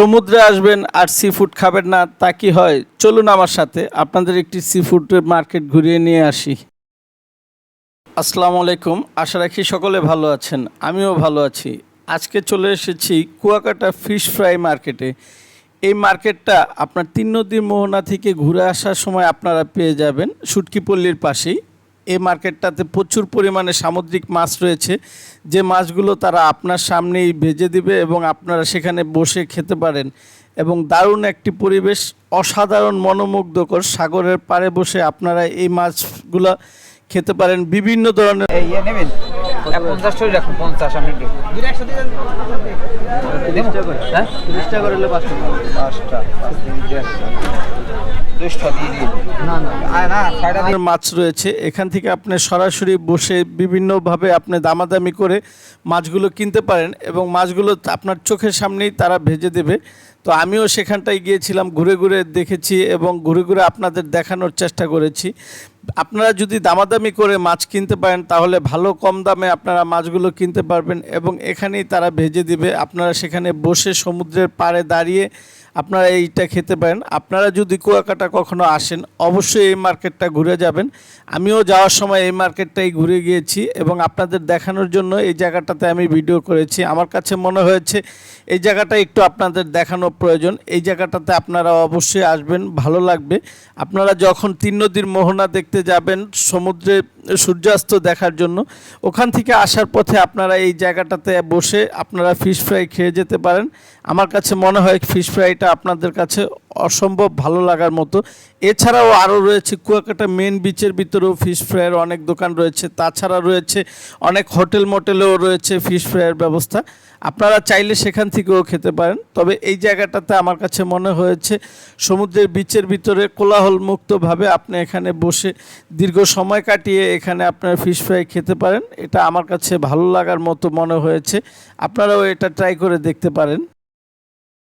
সমুদ্রে আসবেন আর sea food খাবেন না, তা কি হয়? চলুন আমার সাথে আপনাদের একটি সি ফুডের মার্কেট ঘুরিয়ে নিয়ে আসি। আসসালামু আলাইকুম আশা রাখি সকলে ভালো আছেন, আমিও ভালো আছি। আজকে চলে এসেছি কুয়াকাটা ফিশ ফ্রাই মার্কেটে এই মার্কেটটা আপনার তিন নদীর মোহনা থেকে ঘুরে আসার সময় আপনারা পেয়ে যাবেন সুটকিপল্লির পাশেই। এই মার্কেটটাতে প্রচুর পরিমাণে সামুদ্রিক মাছ রয়েছে। যে মাছগুলো তারা আপনার সামনেই ভেজে দিবে এবং আপনারা সেখানে বসে খেতে পারেন এবং দারুণ একটি পরিবেশ, অসাধারণ মনোমুগ্ধকর সাগরের পাড়ে বসে আপনারা এই মাছগুলো খেতে পারেন। বিভিন্ন ধরনের পঞ্চাশ টাকা রাখুন পঞ্চাশ আমি হ্যাঁ? তিরিশটা করে পাঁচটা। পাঁচটা মাছ রয়েছে। এখান থেকে আপনি সরাসরি বসে বিভিন্নভাবে আপনি দামাদামি করে মাছগুলো কিনতে পারেন এবং মাছগুলো আপনার চোখের সামনেই তারা ভেজে দেবে। তো আমিও সেখানটায় গিয়েছিলাম ঘুরে ঘুরে দেখেছি এবং ঘুরে ঘুরে আপনাদের দেখানোর চেষ্টা করেছি। আপনারা যদি দামাদামি করে মাছ কিনতে পারেন, তাহলে ভালো কম দামে আপনারা মাছগুলো কিনতে পারবেন এবং এখানেই তারা ভেজে দিবে। আপনারা সেখানে বসে সমুদ্রের পাড়ে দাঁড়িয়ে আপনারা এইটা খেতে পারেন। আপনারা যদি কুয়াকাটা কখনো আসেন, অবশ্যই এই মার্কেটটা ঘুরে যাবেন। আমিও যাওয়ার সময় এই মার্কেটটাই ঘুরে গিয়েছি এবং আপনাদের দেখানোর জন্য এই জায়গাটাতে আমি ভিডিও করেছি। আমার কাছে মনে হয়েছে এই জায়গাটা একটু আপনাদের দেখানো প্রয়োজন। এই জায়গাটাতে আপনারা অবশ্যই আসবেন, ভালো লাগবে। আপনারা যখন তিন নদীর মোহনা দেখতে যাবেন, সমুদ্রে সূর্যাস্ত দেখার জন্য, ওখান থেকে আসার পথে আপনারা এই জায়গাটাতে বসে আপনারা ফিশ ফ্রাই খেয়ে যেতে পারেন। আমার কাছে মনে হয় ফিশ ফ্রাইটা আপনাদের কাছে অসম্ভব ভালো লাগার মতো। এছাড়াও আরও রয়েছে কুয়াকাটা মেন বিচের ভিতরেও ফিশ ফ্রাইয়ের অনেক দোকান রয়েছে। তাছাড়া রয়েছে অনেক হোটেল মোটেলেও রয়েছে ফিশ ফ্রাইয়ের ব্যবস্থা। আপনারা চাইলে সেখান থেকেও খেতে পারেন। তবে এই জায়গাটাতে আমার কাছে মনে হয়েছে, সমুদ্রের বিচের ভিতরে কোলাহল মুক্তভাবে আপনি এখানে বসে দীর্ঘ সময় কাটিয়ে এখানে আপনার ফিশ ফ্রাই খেতে পারেন। এটা আমার কাছে ভালো লাগার মতো মনে হয়েছে। আপনারাও এটা ট্রাই করে দেখতে পারেন।